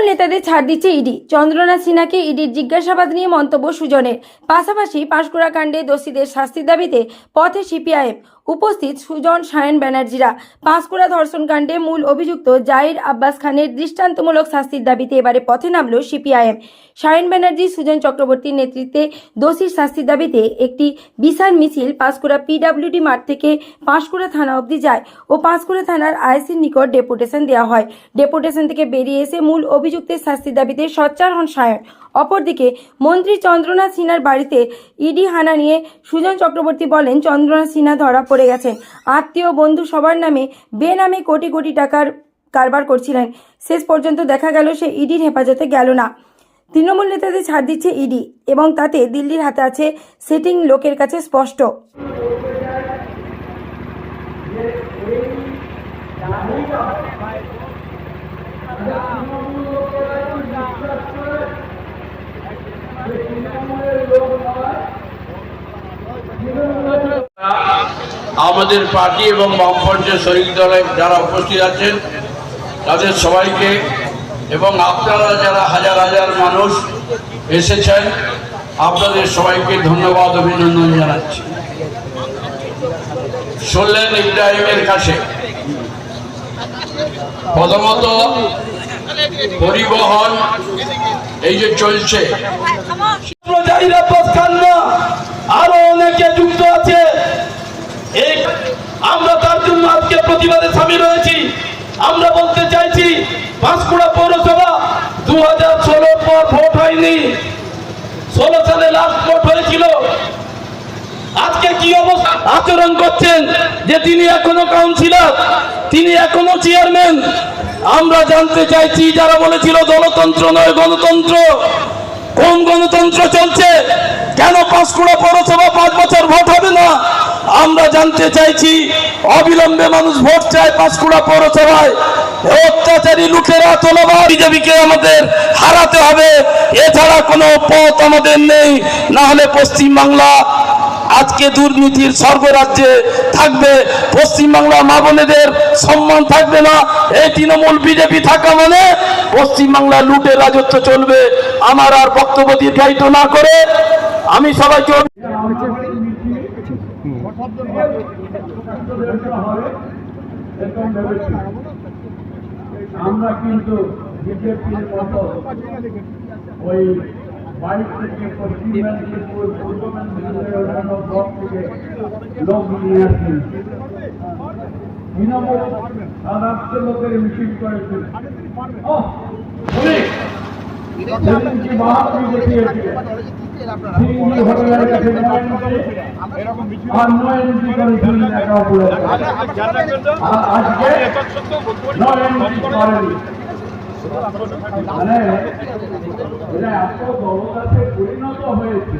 তৃণমূল নেতাদের ছাড় দিচ্ছে ইডি। চন্দ্রনাথ সিনহাকে ইডির জিজ্ঞাসাবাদ নিয়ে মন্তব্য সুজনের। পাশাপাশি পাঁশকুড়া কাণ্ডে দোষীদের শাস্তির দাবিতে পথে সিপিআইএম। উপস্থিত সুজন সায়ন ব্যানার্জিরা। পাঁশকুড়া ধর্ষণ কাণ্ডে মূল অভিযুক্ত জাহির আব্বাস খানের দৃষ্টান্তমূলক শাস্তির দাবিতে এবারে পথে নামল সিপিআইএম। সায়ন ব্যানার্জি, সুজন চক্রবর্তীর নেতৃত্বে দোষীর শাস্তির দাবিতে একটি বিশাল মিছিল পাঁশকুড়া পিডাব্লিউডি মাঠ থেকে পাঁশকুড়া থানা অবধি যায় ও পাঁশকুড়া থানার আইসির নিকট ডেপুটেশন দেওয়া হয়। ডেপুটেশন থেকে বেরিয়ে এসে মূল অভিযুক্তের শাস্তির দাবিতে সচ্চার হন সায়ন। অপরদিকে মন্ত্রী চন্দ্রনাথ সিনহার বাড়িতে ইডি হানা নিয়ে সুজন চক্রবর্তী বলেন, চন্দ্রনাথ সিনহা ধরা পড়ে গেছেন আত্মীয়, বন্ধু সবার নামে বেনামে কোটি কোটি টাকার কারবার করছিলেন। শেষ পর্যন্ত দেখা গেল সে ইডির হেফাজতে গেল না। তৃণমূল নেতাদের ছাড় দিচ্ছে ইডি এবং তাতে দিল্লির হাতে আছে সিটিং লোকের কাছে স্পষ্ট। আমাদের পার্টি এবং বামপন্থের শরিক দলে যারা উপস্থিত আছেন, তাদের সবাইকে এবং আপনারা যারা হাজার হাজার মানুষ এসেছেন, আপনাদের সবাইকে ধন্যবাদ, অভিনন্দন জানাচ্ছি। শুনলেন ইব্রাহিমের কাছে। প্রথমত, পরিবহন এই যে চলছে জাহির আব্বাস খান না আরও অনেকে যুক্ত আছে এই আমরা তার জন্য আজকে প্রতিবাদে সামিল হয়েছি। আমরা বলতে চাইছি পাঁশকুড়া পৌরসভা দু হাজার ষোলোর পর ভোট হয়নি। ষোলো সালে লাস্ট ভোট হয়েছিল। আজকে কি অবস্থা? আচরণ করছেন যে তিনি এখনও কাউন্সিলর তিনি এখনও চেয়ারম্যান আমরা জানতে চাইছি, যারা বলেছিল দলতন্ত্র নয়, গণতন্ত্র। কোন গণতন্ত্র চলছে? কেন পাঁশকুড়া পৌরসভা পাঁচ বছর ভোট হবে না আমরা জানতে চাইছি, অবিলম্বে মানুষ ভোট চায় পাঁশকুড়া পৌরসভায়। অত্যাচারী লুটেরা তোলবার। বিজেপিকে আমাদের হারাতে হবে, এছাড়া কোনো পথ আমাদের নেই। না হলে পশ্চিমবাংলা আজকে দুর্নীতির স্বর্গরাজ্যে থাকবে। পশ্চিমবাংলা মা বোনেদের সম্মান থাকবে না। এই তৃণমূল বিজেপি থাকা মানে পশ্চিমবাংলা লুটে রাজত্ব চলবে। আমার আর বক্তব্য দীর্ঘায়িত না করে আমি সবাইকে আমরা কিন্তু বিজেপির ওই বাইক থেকে পশ্চিম মেদিনীপুর পূর্ব থেকে লোক নিয়ে আসেন তৃণমূল লোকের মিছিল কাছে মানে এত দলদাসে পরিণত হয়েছে।